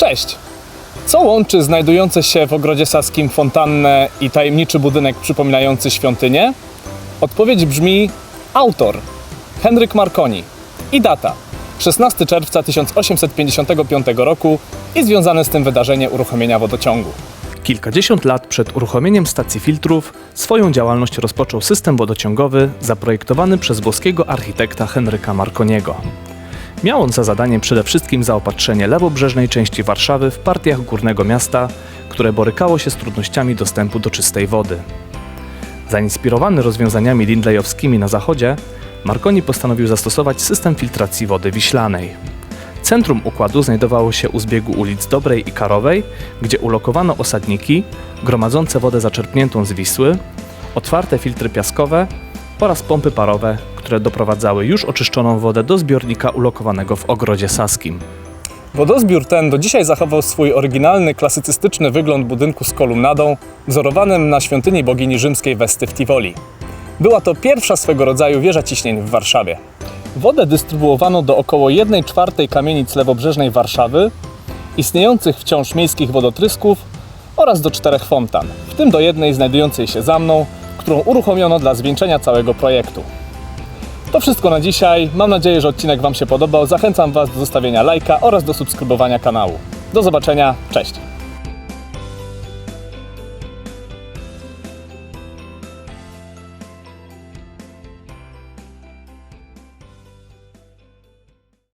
Cześć! Co łączy znajdujące się w ogrodzie saskim fontannę i tajemniczy budynek przypominający świątynię? Odpowiedź brzmi autor Henryk Marconi i data 16 czerwca 1855 roku i związane z tym wydarzenie uruchomienia wodociągu. Kilkadziesiąt lat przed uruchomieniem stacji filtrów swoją działalność rozpoczął system wodociągowy zaprojektowany przez włoskiego architekta Henryka Marconiego. Miał on za zadanie przede wszystkim zaopatrzenie lewobrzeżnej części Warszawy w partiach górnego miasta, które borykało się z trudnościami dostępu do czystej wody. Zainspirowany rozwiązaniami lindleyowskimi na zachodzie, Marconi postanowił zastosować system filtracji wody wiślanej. Centrum układu znajdowało się u zbiegu ulic Dobrej i Karowej, gdzie ulokowano osadniki gromadzące wodę zaczerpniętą z Wisły, otwarte filtry piaskowe oraz pompy parowe, które doprowadzały już oczyszczoną wodę do zbiornika ulokowanego w ogrodzie saskim. Wodozbiór ten do dzisiaj zachował swój oryginalny, klasycystyczny wygląd budynku z kolumnadą, wzorowanym na świątyni bogini rzymskiej Westy w Tivoli. Była to pierwsza swego rodzaju wieża ciśnień w Warszawie. Wodę dystrybuowano do około 1 czwartej kamienic lewobrzeżnej Warszawy, istniejących wciąż miejskich wodotrysków oraz do czterech fontan, w tym do jednej znajdującej się za mną, którą uruchomiono dla zwieńczenia całego projektu. To wszystko na dzisiaj. Mam nadzieję, że odcinek Wam się podobał. Zachęcam Was do zostawienia lajka oraz do subskrybowania kanału. Do zobaczenia. Cześć!